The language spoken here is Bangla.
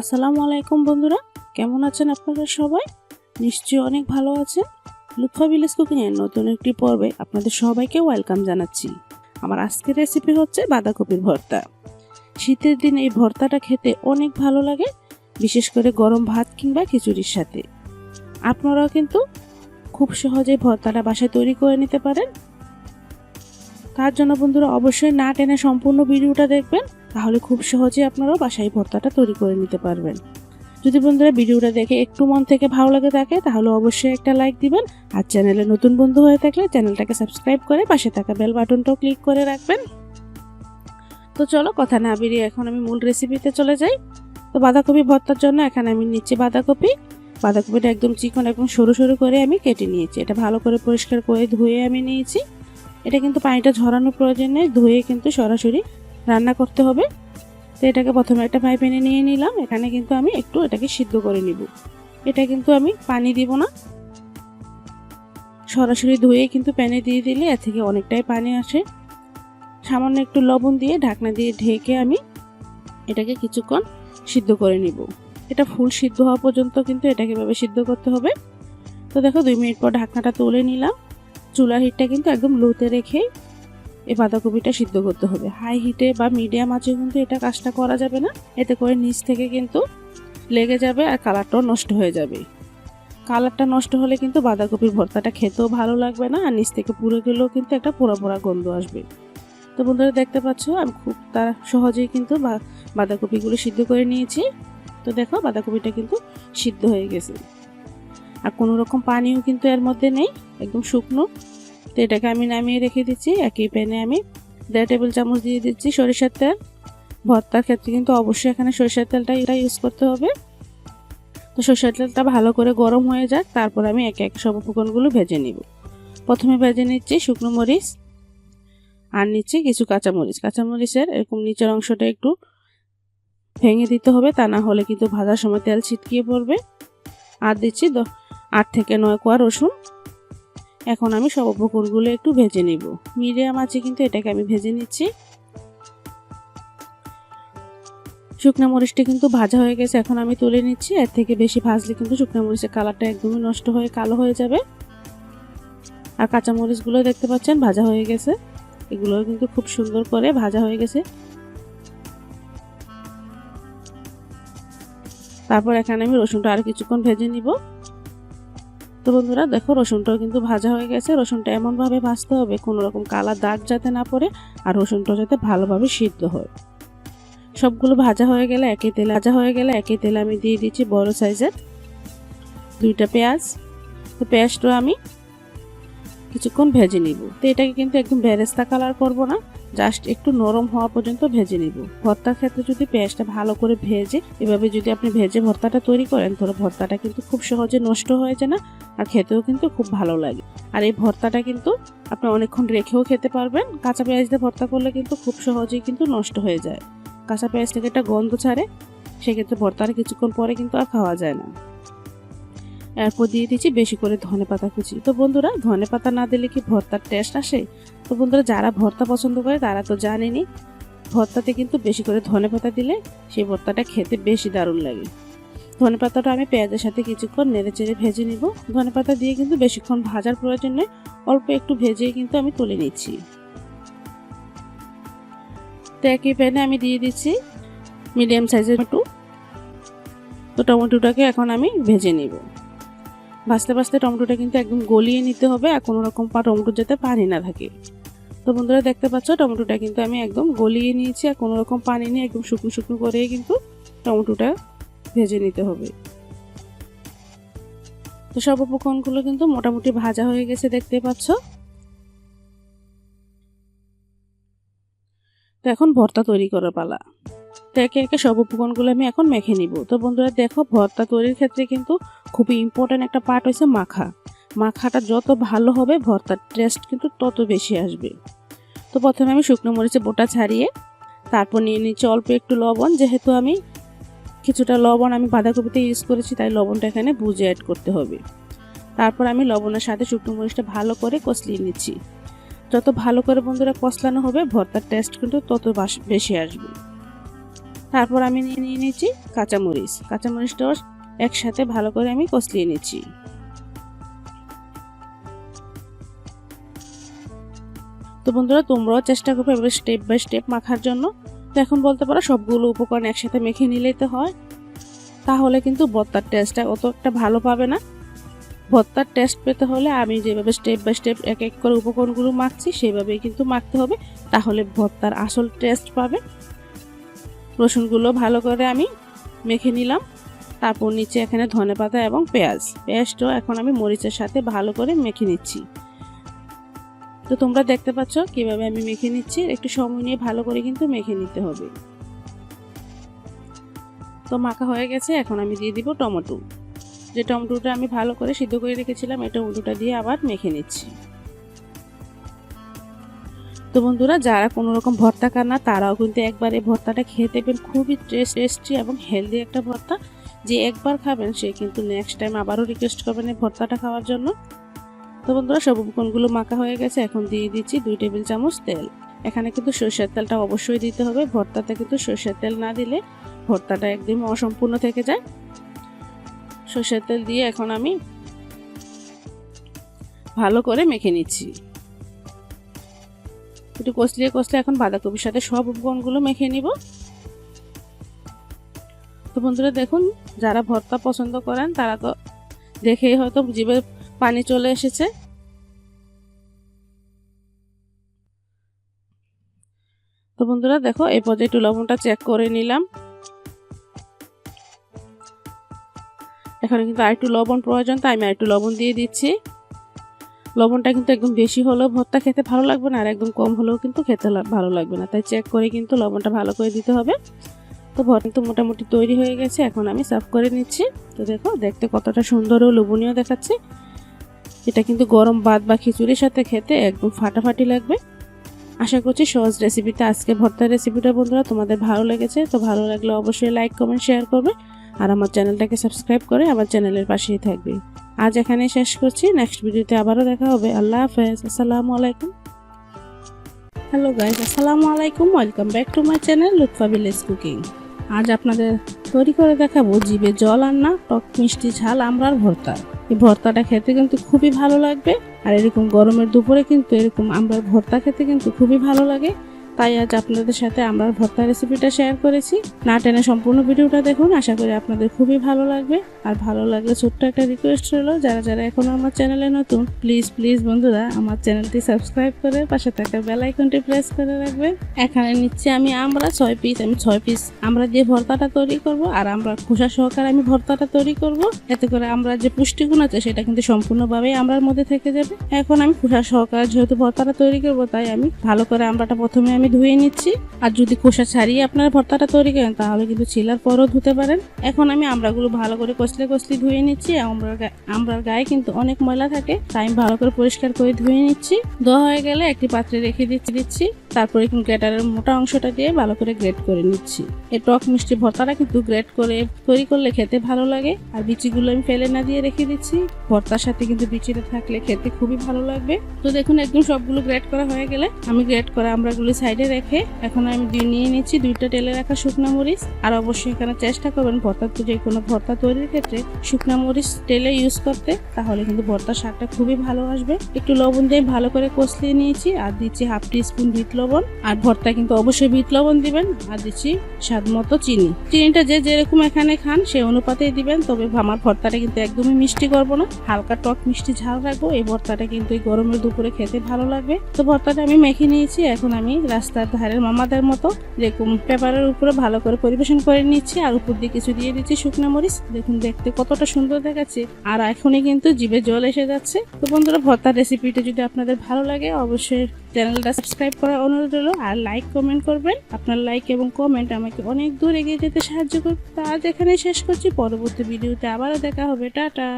আসসালামু আলাইকুম বন্ধুরা, কেমন আছেন আপনারা সবাই? নিশ্চয়ই অনেক ভালো আছেন। লুৎফা ভিলেজ কুকিংয়ের নতুন একটি পর্বে আপনাদের সবাইকে ওয়েলকাম জানাচ্ছি। আমার আজকের রেসিপি হচ্ছে বাঁধাকপির ভর্তা। শীতের দিন এই ভর্তাটা খেতে অনেক ভালো লাগে, বিশেষ করে গরম ভাত কিংবা খিচুড়ির সাথে। আপনারাও কিন্তু খুব সহজেই ভর্তাটা বাসায় তৈরি করে নিতে পারেন। তার জন্য বন্ধুরা অবশ্যই না টেনে সম্পূর্ণ ভিডিওটা দেখবেন। তাহলে খুব সহজে আপনারাও বাসায় ভর্তাটা তৈরি করে নিতে পারবেন। যদি বন্ধুরা ভিডিওটা দেখে একটু মন থেকে ভালো লাগে থাকে, তাহলে অবশ্যই একটা লাইক দিবেন। আর চ্যানেলে নতুন বন্ধু হয়ে থাকলে চ্যানেলটাকে সাবস্ক্রাইব করে পাশে থাকা বেল বাটনটাও ক্লিক করে রাখবেন। তো চলো কথা না বেরিয়ে এখন আমি মূল রেসিপিতে চলে যাই। তো বাঁধাকপি ভর্তার জন্য এখানে আমি নিচ্ছি বাঁধাকপি। বাঁধাকপিটা একদম চিকন একদম সরু সরু করে আমি কেটে নিয়েছি। এটা ভালো করে পরিষ্কার করে ধুয়ে আমি নিয়েছি। এটা কিন্তু পানিটা ঝরানোর প্রয়োজন নেই, ধুয়ে কিন্তু সরাসরি রান্না করতে হবে। তো এটাকে প্রথমে একটা ফ্রাই প্যানে নিয়ে নিলাম। এখানে কিন্তু আমি একটু এটাকে সিদ্ধ করে নিব। এটা কিন্তু আমি পানি দিব না। সরাসরি ধুয়ে কিন্তু প্যানে দিয়ে দিলে এর থেকে অনেকটাই পানি আসে। সামান্য একটু লবণ দিয়ে ঢাকনা দিয়ে ঢেকে আমি এটাকে কিছুক্ষণ সিদ্ধ করে নিব। এটা ফুল সিদ্ধ হওয়া পর্যন্ত কিন্তু এটাকে এভাবে সিদ্ধ করতে হবে। তো দেখো, দুই মিনিট পর ঢাকনাটা তুলে নিলাম। চুলার হিটটা কিন্তু একদম লোতে রেখেই এই বাঁধাকপিটা সিদ্ধ করতে হবে। হাই হিটে বা মিডিয়াম আঁচে কিন্তু এটা কাজটা করা যাবে না। এতে করে নিচ থেকে কিন্তু লেগে যাবে আর কালারটাও নষ্ট হয়ে যাবে। কালারটা নষ্ট হলে কিন্তু বাঁধাকপির ভর্তাটা খেতেও ভালো লাগবে না আর নিচ থেকে পুরো গেলেও কিন্তু একটা পোড়া পোড়া গন্ধ আসবে। তো বন্ধুরা দেখতে পাচ্ছ, আমি খুব তার সহজেই কিন্তু বাঁধাকপিগুলো সিদ্ধ করে নিয়েছি। তো দেখো, বাঁধাকপিটা কিন্তু সিদ্ধ হয়ে গেছে। আর কোনো রকম পানিও কিন্তু এর মধ্যে নেই, একদম শুকনো। তো এটাকে আমি নামিয়ে রেখে দিচ্ছি, একই প্যানে আমি দেড় টেবিল চামচ দিয়ে দিচ্ছি সরিষার তেল। ভর্তার ক্ষেত্রে কিন্তু অবশ্যই এখানে সরিষার তেলটা এটা ইউজ করতে হবে। তো সরিষার তেলটা ভালো করে গরম হয়ে যাক, তারপর আমি একে একে সব উপকরণগুলো ভেজে নিব। প্রথমে ভেজে নিচ্ছি শুকনো মরিচ আর নিচ্ছি কিছু কাঁচামরিচ। কাঁচামরিচের এরকম নিচের অংশটা একটু ভেঙে দিতে হবে, তা না হলে কিন্তু ভাজার সময় তেল ছিটকিয়ে পড়বে। আর দিচ্ছি আট থেকে নয় কোয়া রসুন। এখন আমি সব উপকরণগুলো একটু ভেজে নেব। মিডিয়াম আছে কিন্তু এটাকে আমি ভেজে নিচ্ছি। শুকনো মরিচটা কিন্তু ভাজা হয়ে গেছে, এখন আমি তুলে নিচ্ছি। এর থেকে বেশি ভাজলে কিন্তু শুকনো মরিচের কালারটা একদমই নষ্ট হয়ে কালো হয়ে যাবে। আর কাঁচা মরিচগুলো দেখতে পাচ্ছেন ভাজা হয়ে গেছে। এগুলো কিন্তু খুব সুন্দর করে ভাজা হয়ে গেছে। তারপর এখানে আমি রসুনটা আর কিছুক্ষণ ভেজে নিব। তো বন্ধুরা, দেখো রসুনটাও কিন্তু ভাজা হয়ে গেছে। রসুনটা এমনভাবে ভাজতে হবে, কোনো রকম কালার দাগ যাতে না পড়ে আর রসুনটা যাতে ভালোভাবে সিদ্ধ হয়। সবগুলো ভাজা হয়ে গেলে একই তেলে, ভাজা হয়ে গেলে একই তেলে আমি দিয়ে দিচ্ছি বড় সাইজের দুইটা পেঁয়াজ। তো পেঁয়াজটা আমি কিছুক্ষণ ভেজে নিব। তো এটাকে কিন্তু একদম বেরেস্তা কালার করব না। জাস্ট একটু নরম হওয়া পর্যন্ত ভেজে নিব। ভর্তার ক্ষেত্রে যদি পেঁয়াজটা ভালো করে ভেজে, এভাবে যদি আপনি ভেজে ভর্তাটা তৈরি করেন তাহলে ভর্তাটা কিন্তু খুব সহজে নষ্ট হয়ে যায় না আর খেতেও কিন্তু খুব ভালো লাগে। আর এই ভর্তাটা কিন্তু আপনি অনেকক্ষণ রেখেও খেতে পারবেন। কাঁচা পেঁয়াজ দিয়ে ভর্তা করলে কিন্তু খুব সহজেই কিন্তু নষ্ট হয়ে যায়। কাঁচা পেঁয়াজ থেকে একটা গন্ধ ছাড়ে, সেক্ষেত্রে ভর্তাটা কিছুক্ষণ পরে কিন্তু আর খাওয়া যায় না। এরপর দিয়ে দিচ্ছি বেশি করে ধনে পাতা কুচি। তো বন্ধুরা, ধনে পাতা না দিলে কি ভর্তার টেস্ট আসে? তো বন্ধুরা, যারা ভর্তা পছন্দ করে, তারা তো জানেনি ভর্তাতে কিন্তু বেশি করে ধনে পাতা দিলে সেই ভর্তাটা খেতে বেশি দারুণ লাগে। ধনে পাতাটা আমি পেঁয়াজের সাথে কিছুক্ষণ নেড়ে চেড়ে ভেজে নিব। ধনে পাতা দিয়ে কিন্তু বেশিক্ষণ ভাজার প্রয়োজন নেই, অল্প একটু ভেজে কিন্তু আমি তুলে নিচ্ছি। তো একই প্যানে আমি দিয়ে দিচ্ছি মিডিয়াম সাইজের টমেটো। তো টমেটোটাকে এখন আমি ভেজে নিব। ভাজতে ভাজতে টমেটোটা কিন্তু একদম গলিয়ে নিতে হবে আর কোনো রকম পা টমেটো যাতে পানি না থাকে। তো বন্ধুরা দেখতে পাচ্ছ, টমেটোটা কিন্তু আমি একদম গলিয়ে নিয়েছি আর কোনো রকম পানি নিয়ে একদম শুকনো শুকনো করে কিন্তু টমেটোটা ভেজে নিতে হবে। তো সব উপকরণগুলো কিন্তু মোটামুটি ভাজা হয়ে গেছে দেখতে পাচ্ছ। এখন ভর্তা তৈরি করার পালা। তো একে একে সব উপকরণগুলো আমি এখন মেখে নিব। তো বন্ধুরা দেখো, ভর্তা তৈরির ক্ষেত্রে কিন্তু খুবই ইম্পর্ট্যান্ট একটা পার্ট হয়েছে মাখা। মাখাটা যত ভালো হবে, ভর্তার টেস্ট কিন্তু তত বেশি আসবে। তো প্রথমে আমি শুকনো মরিচে বোটা ছাড়িয়ে তারপর নিয়ে নিচ্ছি অল্প একটু লবণ। যেহেতু আমি কিছুটা লবণ আমি বাঁধাকপিতে ইউজ করেছি, তাই লবণটা এখানে বুঝে অ্যাড করতে হবে। তারপর আমি লবণের সাথে শুকনো মরিচটা ভালো করে কষলিয়ে নিচ্ছি। যত ভালো করে বন্ধুরা কষলানো হবে, ভর্তার টেস্ট কিন্তু তত বেশি আসবে। তারপর আমি নিয়ে নিয়ে নিয়েছি কাঁচামরিচ। কাঁচামরিচটাও একসাথে ভালো করে আমি কষলিয়ে নিচ্ছি। তো বন্ধুরা, তোমরাও চেষ্টা করবে এবার স্টেপ বাই স্টেপ মাখার জন্য। তো এখন বলতে পারো, সবগুলো উপকরণ একসাথে মেখে নিলেই তো হয়। তাহলে কিন্তু ভর্তার টেস্টটা অতটা ভালো পাবে না। ভর্তার টেস্ট পেতে হলে আমি যেভাবে স্টেপ বাই স্টেপ এক এক করে উপকরণগুলো মাখছি, সেভাবেই কিন্তু মাখতে হবে। তাহলে ভর্তার আসল টেস্ট পাবে। রসুনগুলো ভালো করে আমি মেখে নিলাম। তারপর নিচে এখানে ধনে পাতা এবং পেঁয়াজ। পেঁয়াজটাও এখন আমি মরিচের সাথে ভালো করে মেখে নিচ্ছি। তো তোমরা দেখতে পাচ্ছ কীভাবে আমি মেখে নিচ্ছি। একটু সময় নিয়ে ভালো করে কিন্তু মেখে নিতে হবে। তো মাখা হয়ে গেছে। এখন আমি দিয়ে দিব টমেটো। যে টমেটোটা আমি ভালো করে সিদ্ধ করে রেখেছিলাম এই টমেটোটা দিয়ে আবার মেখে নিচ্ছি। তো বন্ধুরা, যারা কোনো রকম ভর্তা খান না, তারাও কিন্তু একবার এই ভর্তাটা খেয়ে দেখবেন। খুবই টেস্টি এবং হেলদি একটা ভর্তা। যে একবার খাবেন, সে কিন্তু নেক্সট টাইম আবারও রিকোয়েস্ট করবেন এই ভর্তাটা খাওয়ার জন্য। তো বন্ধুরা, সব উপকরণগুলো মাখা হয়ে গেছে। এখন দিয়ে দিচ্ছি দুই টেবিল চামচ তেল। এখানে কিন্তু সর্ষের তেলটা অবশ্যই দিতে হবে। ভর্তাতে কিন্তু সর্ষের তেল না দিলে ভর্তাটা একদম অসম্পূর্ণ থেকে যায়। সর্ষের তেল দিয়ে এখন আমি ভালো করে মেখে নিচ্ছি। একটু কষলিয়ে কষলে এখন বাঁধাকপির সাথে সব উপকরণগুলো মেখে নিব। তো বন্ধুরা দেখুন, যারা ভর্তা পছন্দ করেন তারা তো দেখেই হয়তো জিভে পানি চলে এসেছে। তো বন্ধুরা দেখো এই পর্যায়ে একটু লবণটা চেক করে নিলাম। এখানে কিন্তু আর একটু লবণ প্রয়োজন, তাই আমি আর একটু লবণ দিয়ে দিচ্ছি। লবণটা কিন্তু একদম বেশি হলেও ভর্তা খেতে ভালো লাগবে না, আর একদম কম হলেও কিন্তু খেতে ভালো লাগবে না। তাই চেক করে কিন্তু লবণটা ভালো করে দিতে হবে। তো ভর্তা কিন্তু মোটামুটি তৈরি হয়ে গেছে, এখন আমি সার্ভ করে নিচ্ছি। তো দেখো, দেখতে কতটা সুন্দর ও লোভনীয় দেখাচ্ছে। এটা কিন্তু গরম ভাত বা খিচুড়ির সাথে খেতে একদম ফাটাফাটি লাগবে। আশা করছি সহজ রেসিপিটা আজকে ভর্তার রেসিপিটা বন্ধুরা তোমাদের ভালো লেগেছে। তো ভালো লাগলে অবশ্যই লাইক কমেন্ট শেয়ার করবে। আর আমার চ্যানেলটাকে সাবস্ক্রাইব করে আমার চ্যানেলের পাশেই থাকবে। আজ এখানে শেষ করছি। নেক্সট ভিডিওতে আবারও দেখা হবে। আল্লাহ হাফেজ। আসসালামু আলাইকুম। হ্যালো গাইজ আসসালামু আলাইকুম। Welcome back to my channel Lutfa village cooking. আজ আপনাদের তৈরি করে দেখাবো জিভে জল আর না টক মিষ্টি ঝাল আমরার ভর্তা। এই ভর্তাটা খেতে কিন্তু খুবই ভালো লাগবে। আর এরকম গরমের দুপুরে কিন্তু এরকম আমরার ভর্তা খেতে কিন্তু খুবই ভালো লাগে। তাই আজ আপনাদের সাথে আমরা ভর্তা রেসিপিটা শেয়ার করেছি। না টেনে সম্পূর্ণ ভিডিওটা দেখুন। আশা করি আপনাদের খুবই ভালো লাগবে। আর ভালো লাগলে ছোট্ট একটা রিকোয়েস্ট রইল। যারা যারা এখনও আমার চ্যানেলে নতুন প্লিজ প্লিজ বন্ধুরা, আমার চ্যানেলটি সাবস্ক্রাইব করে পাশে থাকা বেল আইকনটি প্রেস করে রাখবে এখানে নিচ্ছি আমি আমরা ছয় পিস আমি ছয় পিস আমরা যে ভর্তাটা তৈরি করব। আর আমরা খোসা সহকারে আমি ভর্তাটা তৈরি করব। এতে করে আমরা যে পুষ্টিগুণ আছে, সেটা কিন্তু সম্পূর্ণভাবেই আমরার মধ্যে থেকে যাবে। এখন আমি খোসা সহকারে যেহেতু ভর্তাটা তৈরি করব, তাই আমি ভালো করে আমরাটা প্রথমে আমি ধুয়ে নিচ্ছি। আর যদি খোসা ছাড়িয়ে আপনারা ভর্তাটা তৈরি করেন, তাহলে কিন্তু ছিলার পরও ধুতে পারেন। এখন আমি আমড়াগুলো ভালো করে কষলে কষলে ধুয়ে নিচ্ছি। আমরার গায়ে কিন্তু অনেক ময়লা থাকে, তাই আমি ভালো করে পরিষ্কার করে ধুয়ে নিচ্ছি। ধোয়া হয়ে গেলে একটি পাত্রে রেখে দিচ্ছি দিচ্ছি। তারপরে কিন্তু গ্রেটারের মোটা অংশটা দিয়ে ভালো করে গ্রেট করে নিচ্ছি। এই টক মিষ্টি ভর্তাটা কিন্তু গ্রেট করে তৈরি করলে খেতে ভালো লাগে। আর বিচিগুলো আমি ফেলে না দিয়ে রেখে দিচ্ছি। ভর্তার সাথে কিন্তু বিচিটা থাকলে খেতে খুবই ভালো লাগবে। তো দেখুন, একদম সবগুলো গ্রেট করা হয়ে গেলে আমি গ্রেট করা আমরাগুলো সাইডে রেখে এখন আমি নিয়ে নিচ্ছি দুইটা তেলে রাখা শুকনা মরিচ। আর অবশ্যই এখানে চেষ্টা করবেন ভর্তা যে কোনো ভর্তা তৈরির ক্ষেত্রে শুকনা মরিচ তেলে ইউজ করতে, তাহলে কিন্তু ভর্তার স্বাদটা খুবই ভালো আসবে। একটু লবণ দিয়ে ভালো করে কষলিয়ে নিয়েছি। আর দিচ্ছি হাফ টি স্পুন বিট লবণ। আর ভর্তা কিন্তু অবশ্যই বিট লবণ দিবেন, আর দিচ্ছি স্বাদ মতো চিনি। চিনিটা যে যেরকম এখানে খান সেই অনুপাতেই দিবেন, তবে আমার ভর্তাটা কিন্তু একদমই মিষ্টি করব না। হালকা টক মিষ্টি ঝাল রাখব, এই ভর্তাটা কিন্তু এই গরমের দুপুরে খেতে ভালো লাগবে। তো ভর্তাটা আমি মেখে নিয়েছি, এখন আমি রাস্তার ধারের মামাদের মতো যেরকম পেপারের উপরে ভালো করে পরিবেশন করে নিচ্ছি, আর উপর দিয়ে কিছু দিয়ে দিচ্ছি শুকনো মরিচ। দেখুন, দেখতে কতটা সুন্দর দেখাচ্ছে, আর এখনই কিন্তু জিভে জল এসে যাচ্ছে। তো বন্ধুরা, ভর্তার রেসিপিটা যদি আপনাদের ভালো লাগে, অবশ্যই চ্যানেলটা সাবস্ক্রাইব করার অনুরোধ হলো আর লাইক কমেন্ট করবেন। আপনার লাইক এবং কমেন্ট আমাকে অনেক দূর এগিয়ে যেতে সাহায্য করবে। তা আজ এখানে শেষ করছি। পরবর্তী ভিডিওতে আবারও দেখা হবে। টাটা!